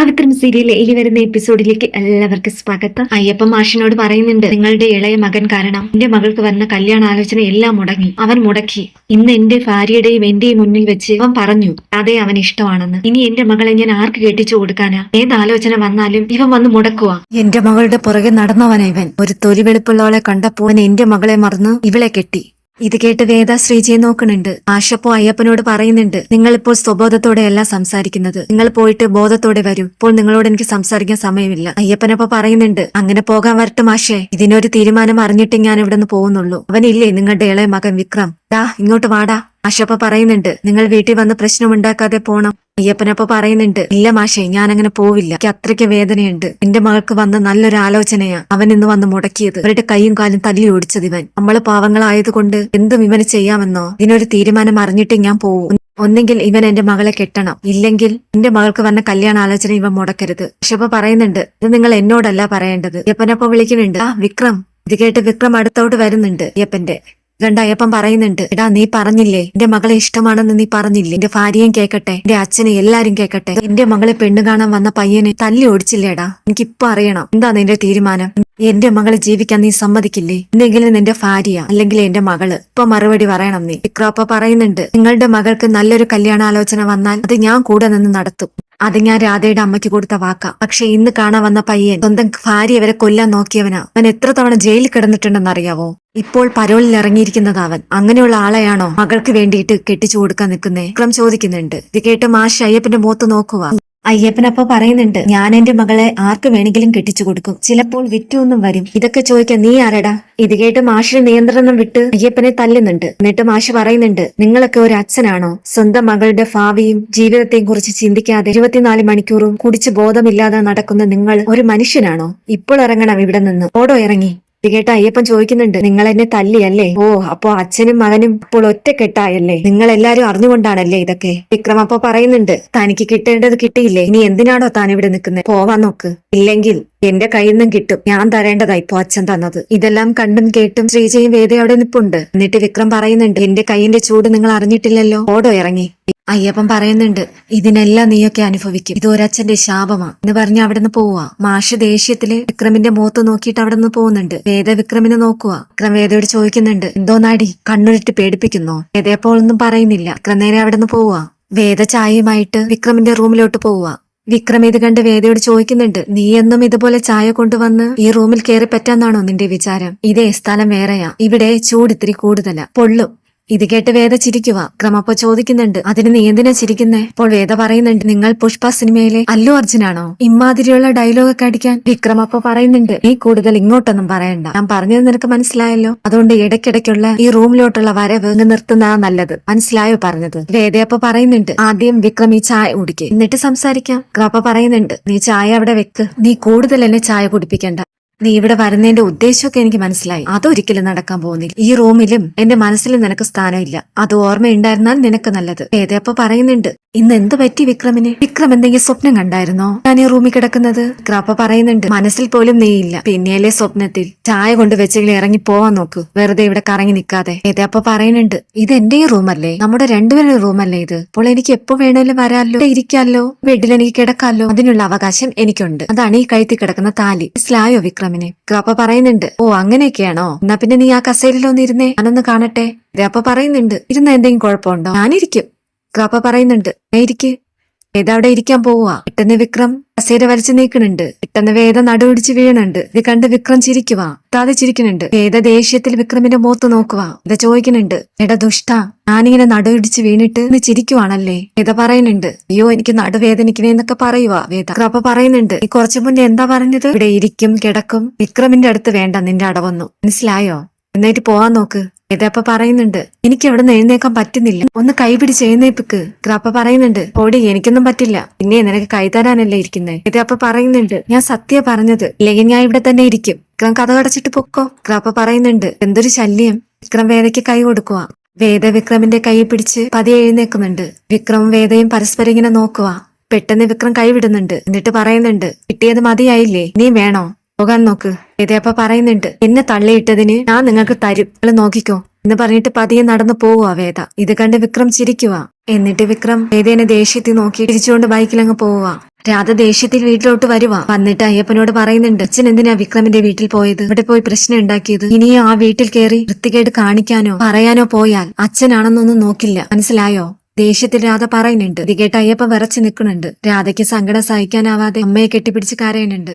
പവിത്രം സീരിയലിലെ ഇനി വരുന്ന എപ്പിസോഡിലേക്ക് എല്ലാവർക്കും സ്വാഗതം. അയ്യപ്പ മാഷിനോട് പറയുന്നുണ്ട് നിങ്ങളുടെ ഇളയ മകൻ കാരണം എന്റെ മകൾക്ക് വരുന്ന കല്യാണ ആലോചന എല്ലാം മുടങ്ങി. അവൻ മുടക്കി. ഇന്ന് എന്റെ ഭാര്യയുടെയും എന്റെയും മുന്നിൽ വെച്ച് അവൻ പറഞ്ഞു അതേ അവൻ ഇഷ്ടമാണെന്ന്. ഇനി എന്റെ മകളെ ഞാൻ ആർക്ക് കെട്ടിച്ചു കൊടുക്കാനാ? ഏത് ആലോചന വന്നാലും ഇവൻ വന്ന് മുടക്കുക എന്റെ മകളുടെ പുറകെ നടന്നവനാ ഇവൻ. ഒരു തൊലി വെളുപ്പുള്ളവളെ കണ്ടപ്പോൾ എന്റെ മകളെ മറന്ന് ഇവളെ കെട്ടി. ഇത് കേട്ട് വേദ ശ്രീജയെ നോക്കുന്നുണ്ട്. ആശപ്പോ അയ്യപ്പനോട് പറയുന്നുണ്ട് നിങ്ങൾ ഇപ്പോൾ സ്വബോധത്തോടെയല്ല സംസാരിക്കുന്നത്. നിങ്ങൾ പോയിട്ട് ബോധത്തോടെ വരൂ. ഇപ്പോൾ നിങ്ങളോട് എനിക്ക് സംസാരിക്കാൻ സമയമില്ല. അയ്യപ്പനപ്പോ പറയുന്നുണ്ട് അങ്ങനെ പോകാൻ വരട്ടെ മാഷേ. ഇതിനൊരു തീരുമാനം അറിഞ്ഞിട്ട് ഞാൻ ഇവിടെ നിന്ന് പോകുന്നുള്ളൂ. അവനില്ലേ നിങ്ങളുടെ ഇളയ മകൻ വിക്രം? ഡാ ഇങ്ങോട്ട് വാടാ. ആശപ്പ പറയുന്നുണ്ട് നിങ്ങൾ വീട്ടിൽ വന്ന് പ്രശ്നമുണ്ടാക്കാതെ പോണം. അയ്യപ്പനപ്പ പറയുന്നുണ്ട് ഇല്ല മാഷേ ഞാൻ അങ്ങനെ പോവില്ല. എനിക്ക് അത്രയ്ക്ക് വേദനയുണ്ട്. എന്റെ മകൾക്ക് വന്ന നല്ലൊരു ആലോചനയാ അവൻ ഇന്ന് വന്ന് മുടക്കിയത്. അവരുടെ കൈയും കാലും തല്ലി ഓടിച്ചത് ഇവൻ. നമ്മൾ പാവങ്ങളായതുകൊണ്ട് എന്തും ഇവന് ചെയ്യാമെന്നോ? ഇതിനൊരു തീരുമാനം അറിഞ്ഞിട്ട് ഞാൻ പോവും. ഒന്നെങ്കിൽ ഇവൻ എന്റെ മകളെ കെട്ടണം. ഇല്ലെങ്കിൽ എന്റെ മകൾക്ക് വന്ന കല്യാണ ആലോചന ഇവൻ മുടക്കരുത്. അഷപ്പ പറയുന്നുണ്ട് ഇത് നിങ്ങൾ എന്നോടല്ല പറയേണ്ടത്. അയ്യപ്പനപ്പ വിളിക്കുന്നുണ്ട് ആ വിക്രം. ഇത് കേട്ട് വിക്രം അടുത്തോട്ട് വരുന്നുണ്ട് അയ്യപ്പന്റെ. രണ്ട അയ്യപ്പൻ പറയുന്നുണ്ട് എടാ നീ പറഞ്ഞില്ലേ? എന്റെ മകളെ ഇഷ്ടമാണെന്ന് നീ പറഞ്ഞില്ലേ? എന്റെ ഭാര്യയും കേക്കട്ടെ എന്റെ അച്ഛനെ എല്ലാരും കേക്കട്ടെ. എന്റെ മകളെ പെണ്ണു കാണാൻ വന്ന പയ്യനെ തല്ലി ഓടിച്ചില്ലേടാ? എനിക്കിപ്പൊ അറിയണം. എന്താ നിന്റെ തീരുമാനം? എന്റെ മകളെ ജീവിക്കാൻ നീ സമ്മതിക്കില്ലേ? എന്തെങ്കിലും നിന്റെ ഭാര്യ അല്ലെങ്കിൽ എന്റെ മകൾ. ഇപ്പൊ മറുപടി പറയണം നീ. ഇക്രോപ്പ പറയുന്നുണ്ട് നിങ്ങളുടെ മകൾക്ക് നല്ലൊരു കല്യാണാലോചന വന്നാൽ അത് ഞാൻ കൂടെ നിന്ന് നടത്തും. അത് ഞാൻ രാധയുടെ അമ്മയ്ക്ക് കൊടുത്ത വാക്കാ. പക്ഷെ ഇന്ന് കാണാൻ വന്ന പയ്യൻ സ്വന്തം ഭാര്യ വരെ കൊല്ലാൻ നോക്കിയവനാ. അവൻ എത്ര തവണ ജയിലിൽ കിടന്നിട്ടുണ്ടെന്ന് അറിയാവോ ഇപ്പോൾ പരോളിൽ ഇറങ്ങിയിരിക്കുന്നത് അവൻ. അങ്ങനെയുള്ള ആളെയാണോ മകൾക്ക് വേണ്ടിയിട്ട് കെട്ടിച്ചു കൊടുക്കാൻ നിൽക്കുന്നേ? വിക്രം ചോദിക്കുന്നുണ്ട്. ഇത് കേട്ട് മാഷ് അയ്യപ്പന്റെ മുഖത്ത് നോക്കുക അയ്യപ്പനപ്പ പറയുന്നുണ്ട് ഞാൻ എന്റെ മകളെ ആർക്ക് വേണമെങ്കിലും കെട്ടിച്ചു കൊടുക്കും. ചിലപ്പോൾ വിറ്റൊന്നും വരും. ഇതൊക്കെ ചോദിക്കാൻ നീ ആരടാ? ഇത് കേട്ട് മാഷിന് നിയന്ത്രണം വിട്ട് അയ്യപ്പനെ തല്ലുന്നുണ്ട്. എന്നിട്ട് മാഷ് പറയുന്നുണ്ട് നിങ്ങളൊക്കെ ഒരു അച്ഛനാണോ? സ്വന്തം മകളുടെ ഭാവിയും ജീവിതത്തെയും കുറിച്ച് ചിന്തിക്കാതെ ഇരുപത്തിനാല് മണിക്കൂറും കുടിച്ച് ബോധമില്ലാതെ നടക്കുന്ന നിങ്ങൾ ഒരു മനുഷ്യനാണോ? ഇപ്പോൾ ഇറങ്ങണം ഇവിടെ നിന്ന്. ഓടോ ഇറങ്ങി. ഇത് അയ്യപ്പൻ ചോദിക്കുന്നുണ്ട് നിങ്ങൾ എന്നെ തല്ലിയല്ലേ? ഓ അപ്പോ അച്ഛനും മകനും ഇപ്പോൾ ഒറ്റക്കെട്ടായല്ലേ? നിങ്ങൾ എല്ലാരും അറിഞ്ഞുകൊണ്ടാണല്ലേ ഇതൊക്കെ? വിക്രം അപ്പൊ പറയുന്നുണ്ട് തനിക്ക് കിട്ടേണ്ടത് കിട്ടിയില്ലേ? ഇനി എന്തിനാണോ താൻ ഇവിടെ നിൽക്കുന്നത് പോവാൻ നോക്ക്. ഇല്ലെങ്കിൽ എന്റെ കയ്യിൽ നിന്നും കിട്ടും. ഞാൻ തരേണ്ടതായി ഇപ്പൊ അച്ഛൻ തന്നത്. ഇതെല്ലാം കണ്ടും കേട്ടും ശ്രീജയും വേദ അവിടെ നിപ്പുണ്ട്. എന്നിട്ട് വിക്രം പറയുന്നുണ്ട് എന്റെ കൈയിന്റെ ചൂട് നിങ്ങൾ അറിഞ്ഞിട്ടില്ലല്ലോ? ഓടോ ഇറങ്ങി. അയ്യപ്പൻ പറയുന്നുണ്ട് ഇതിനെല്ലാം നീയൊക്കെ അനുഭവിക്കും. ഇത് ഒരച്ഛന്റെ ശാപമാ. എന്ന് പറഞ്ഞ് അവിടെ നിന്ന് മാഷ് ദേഷ്യത്തിൽ വിക്രമിന്റെ മുഖത്ത് നോക്കിയിട്ട് അവിടെ നിന്ന് പോകുന്നുണ്ട്. വേദ വിക്രമിനെ നോക്കുക വിക്രം വേദയോട് ചോദിക്കുന്നുണ്ട് എന്തോ നാടി കണ്ണുരുട്ടി പേടിപ്പിക്കുന്നോ? വേദയപ്പോൾ ഒന്നും പറയുന്നില്ല. വിക്രം നേരെ അവിടെ നിന്ന് വേദ ചായയുമായിട്ട് വിക്രമിന്റെ റൂമിലോട്ട് പോവുക വിക്രം ഇത് കണ്ട് വേദയോട് ചോദിക്കുന്നുണ്ട് നീ എന്നും ഇതുപോലെ ചായ കൊണ്ടുവന്ന് ഈ റൂമിൽ കയറി പറ്റാന്നാണോ നിന്റെ വിചാരം? ഇതേ സ്ഥലം വേറെയാ. ഇവിടെ ചൂട് ഇത്തിരി കൂടുതലാ. പൊള്ളും. ഇത് കേട്ട് വേദ ചിരിക്കുക ക്രമപ്പ ചോദിക്കുന്നുണ്ട് അതിന് നീ എന്തിനാ ചിരിക്കുന്നേ? അപ്പോൾ വേദ പറയുന്നുണ്ട് നിങ്ങൾ പുഷ്പ സിനിമയിലെ അല്ലു അർജുനാണോ? ഇമാതിരിയുള്ള ഡയലോഗ് ഒക്കെ അടിക്കാൻ വിക്രമപ്പ പറയുന്നുണ്ട് നീ കൂടുതൽ ഇങ്ങോട്ടൊന്നും പറയണ്ട. ഞാൻ പറഞ്ഞത് നിനക്ക് മനസ്സിലായല്ലോ? അതുകൊണ്ട് ഇടയ്ക്കിടയ്ക്കുള്ള ഈ റൂമിലോട്ടുള്ള വരവ് നിർത്തുന്നതാ നല്ലത്. മനസ്സിലായോ പറഞ്ഞത്? വേദയപ്പ പറയുന്നുണ്ട് ആദ്യം വിക്രം ഈ ചായ കുടിക്കും. എന്നിട്ട് സംസാരിക്കാം. ക്രമപ്പ പറയുന്നുണ്ട് നീ ചായ അവിടെ വെക്ക്. നീ കൂടുതൽ എന്നെ ചായ കുടിപ്പിക്കണ്ട. നീ ഇവിടെ വരുന്നതിന്റെ ഉദ്ദേശമൊക്കെ എനിക്ക് മനസ്സിലായി. അതൊരിക്കലും നടക്കാൻ പോകുന്നില്ല. ഈ റൂമിലും എന്റെ മനസ്സിലും നിനക്ക് സ്ഥാനമില്ല. അത് ഓർമ്മയുണ്ടായിരുന്നാൽ നിനക്ക് നല്ലത്. ഏതപ്പോ പറയുന്നുണ്ട്? ഇന്ന് എന്ത് പറ്റി വിക്രമിന്? വിക്രം എന്തെങ്കിലും സ്വപ്നം കണ്ടായിരുന്നോ? ഞാൻ ഈ റൂമിൽ കിടക്കുന്നത്? വിക്രപ്പ പറയുന്നുണ്ട് മനസ്സിൽ പോലും നീയില്ല പിന്നെയല്ലേ സ്വപ്നത്തിൽ? ചായ കൊണ്ട് വെച്ചെങ്കിലും ഇറങ്ങി പോവാൻ നോക്കൂ. വെറുതെ ഇവിടെ കറങ്ങി നിൽക്കാതെ. ഏതേപ്പ പറയുന്നുണ്ട് ഇത് എന്റെ റൂമല്ലേ? നമ്മുടെ രണ്ടുപേരുടെ റൂമല്ലേ ഇത്? അപ്പോൾ എനിക്ക് എപ്പോ വേണേലും വരാല്ലോ ഇരിക്കാല്ലോ ബെഡിൽ എനിക്ക് കിടക്കാല്ലോ അതിനുള്ള അവകാശം എനിക്കുണ്ട്. അതാണ് ഈ കഴുത്തി കിടക്കുന്ന താലി. മനസ്സിലായോ വിക്രമിനെ ഗ്രാപ്പ പറയുന്നുണ്ട് ഓ അങ്ങനെയൊക്കെയാണോ? എന്നാ പിന്നെ നീ ആ കസേരയിലൊന്ന് ഇരുന്നേ. ഞാനൊന്ന് കാണട്ടെ. ഗ്രാപ്പ പറയുന്നുണ്ട് ഇരുന്ന എന്തെങ്കിലും കുഴപ്പമുണ്ടോ? ഞാനിരിക്കും. ഗ്രാപ്പ പറയുന്നുണ്ട് ഇരിക്ക്. വേദ അവിടെ ഇരിക്കാൻ പോവുക. പെട്ടെന്ന് വിക്രം കസേര വലിച്ചു നീക്കണുണ്ട് പെട്ടെന്ന് വേദ നടുപിടിച്ച് വീഴണുണ്ട് ഇത് കണ്ട് വിക്രം ചിരിക്കുക താതെ ചിരിക്കുന്നുണ്ട്. വേദ ദേഷ്യത്തിൽ വിക്രമിന്റെ മുഖത്ത് നോക്കുക ഇത് ചോദിക്കുന്നുണ്ട് എടാ ദുഷ്ട ഞാനിങ്ങനെ നടുപിടിച്ച് വീണിട്ട് ഇന്ന് ചിരിക്കുവാണല്ലേ? വേദ പറയുന്നുണ്ട് അയ്യോ എനിക്ക് നടുവേദനിക്കണേ എന്നൊക്കെ പറയുക വേദ. അപ്പൊ പറയുന്നുണ്ട് ഈ കുറച്ചു മുന്നേ എന്താ പറഞ്ഞത്? ഇവിടെ ഇരിക്കും കിടക്കും. വിക്രമിന്റെ അടുത്ത് വേണ്ട നിന്റെ അടവന്നു. മനസ്സിലായോ? എന്നിട്ട് പോവാൻ നോക്ക്. ഇതപ്പ പറയുന്നുണ്ട്. എനിക്ക് അവിടെ നിന്ന് എഴുന്നേക്കാൻ പറ്റുന്നില്ല. ഒന്ന് കൈപിടിച്ച് എഴുന്നേപ്പിക്ക് ഗ്രാപ്പ പറയുന്നുണ്ട്. ഓടി എനിക്കൊന്നും പറ്റില്ല. പിന്നെ നിനക്ക് കൈതരാനല്ലേ ഇരിക്കുന്നേ? ഇതപ്പ പറയുന്നുണ്ട്. ഞാൻ സത്യ പറഞ്ഞത്. ഇല്ലെങ്കിൽ ഞാൻ ഇവിടെ തന്നെ ഇരിക്കും. വിക്രം കഥ കടച്ചിട്ട് പൊക്കോ? ഗ്രാപ്പ പറയുന്നുണ്ട്. എന്തൊരു ശല്യം. വിക്രം വേദയ്ക്ക് കൈ കൊടുക്കുക വേദ വിക്രമിന്റെ കൈ പിടിച്ച് പതിയെ എഴുന്നേക്കുന്നുണ്ട് വിക്രമും വേദയും പരസ്പരം ഇങ്ങനെ നോക്കുക പെട്ടെന്ന് വിക്രം കൈവിടുന്നുണ്ട് എന്നിട്ട് പറയുന്നുണ്ട്. കിട്ടിയത് മതിയായില്ലേ? നീ വേണോ? പോകാൻ നോക്ക്. ഇതേപ്പ പറയുന്നുണ്ട്. എന്നെ തള്ളിയിട്ടതിന് ഞാൻ നിങ്ങൾക്ക് തരും. നിങ്ങൾ നോക്കിക്കോ. എന്ന് പറഞ്ഞിട്ട് പതിയെ നടന്നു പോവുക വേദ. ഇത് കണ്ട് വിക്രം ചിരിക്കുക എന്നിട്ട് വിക്രം വേദേനെ ദേഷ്യത്തിൽ നോക്കി തിരിച്ചുകൊണ്ട് ബൈക്കിലങ്ങ് പോവുക രാധ ദേഷ്യത്തിൽ വീട്ടിലോട്ട് വരുവ. വന്നിട്ട് അയ്യപ്പനോട് പറയുന്നുണ്ട് അച്ഛൻ എന്തിനാ വിക്രമിന്റെ വീട്ടിൽ പോയത്? ഇവിടെ പോയി പ്രശ്നം ഉണ്ടാക്കിയത്. ഇനിയും ആ വീട്ടിൽ കയറി വൃത്തികേട് കാണിക്കാനോ പറയാനോ പോയാൽ അച്ഛനാണെന്നൊന്നും നോക്കില്ല. മനസ്സിലായോ? ദേഷ്യത്തിൽ രാധ പറയുന്നുണ്ട്. ഇത് കേട്ട് അയ്യപ്പ വിറച്ചു നിൽക്കുന്നുണ്ട്. രാധയ്ക്ക് സങ്കടം സഹിക്കാനാവാതെ അമ്മയെ കെട്ടിപ്പിടിച്ച് കരയുന്നുണ്ട്.